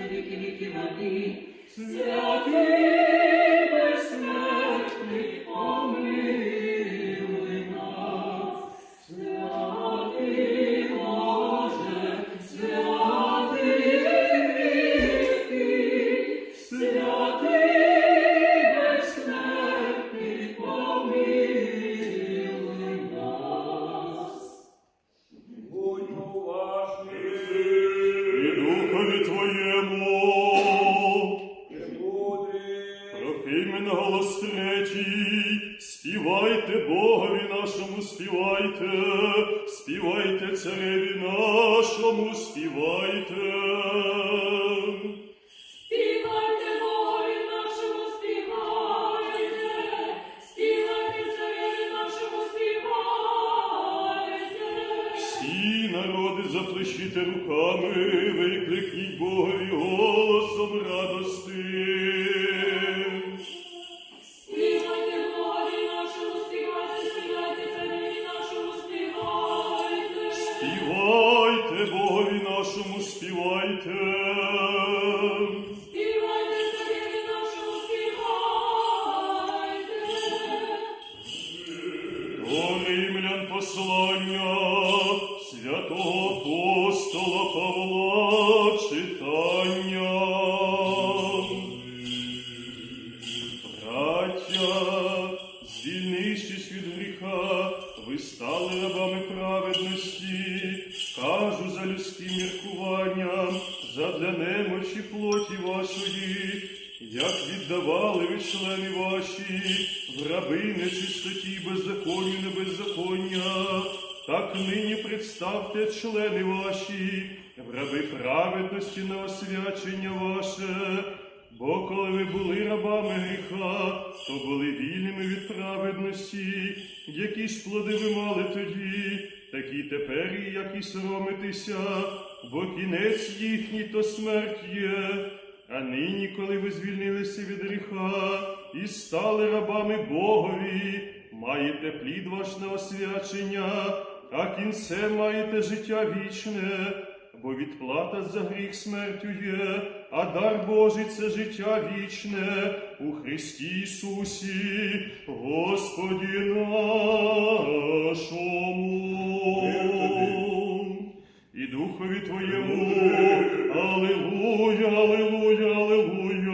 на віки віки води, святий нас, святий Співайте Богові нашому, співайте, співайте цареві нашому, співайте. Співайте Богові нашому, співайте, співайте цареві нашому, співайте. Всі народи заплещите руками, викликніть Богові голосом радости. Співайте. Співайте нашому, співайте. До римлян послання святого апостола Павла читання. Браття, звільнившись від гріха, ви стали рабами праведності, кажу за людським міркуванням, задля немочі плоті вашої, як віддавали ви члени ваші, в раби нечистоті, й беззаконню, не беззаконня, так нині представте члени ваші, в раби праведності на освячення ваше. Бо коли ви були рабами гріха, то були вільними від праведності, які ж плоди ви мали тоді, такі тепер як і соромитеся, бо кінець їхній то смерть є. А нині, коли ви звільнилися від гріха і стали рабами Богові, маєте плід ваш на освячення, а кінцем маєте життя вічне. Бо відплата за гріх смертю є, а дар Божий це життя вічне у Христі Ісусі, Господі Духові Твоєму, Аллилуйя, Аллилуйя, Аллилуйя.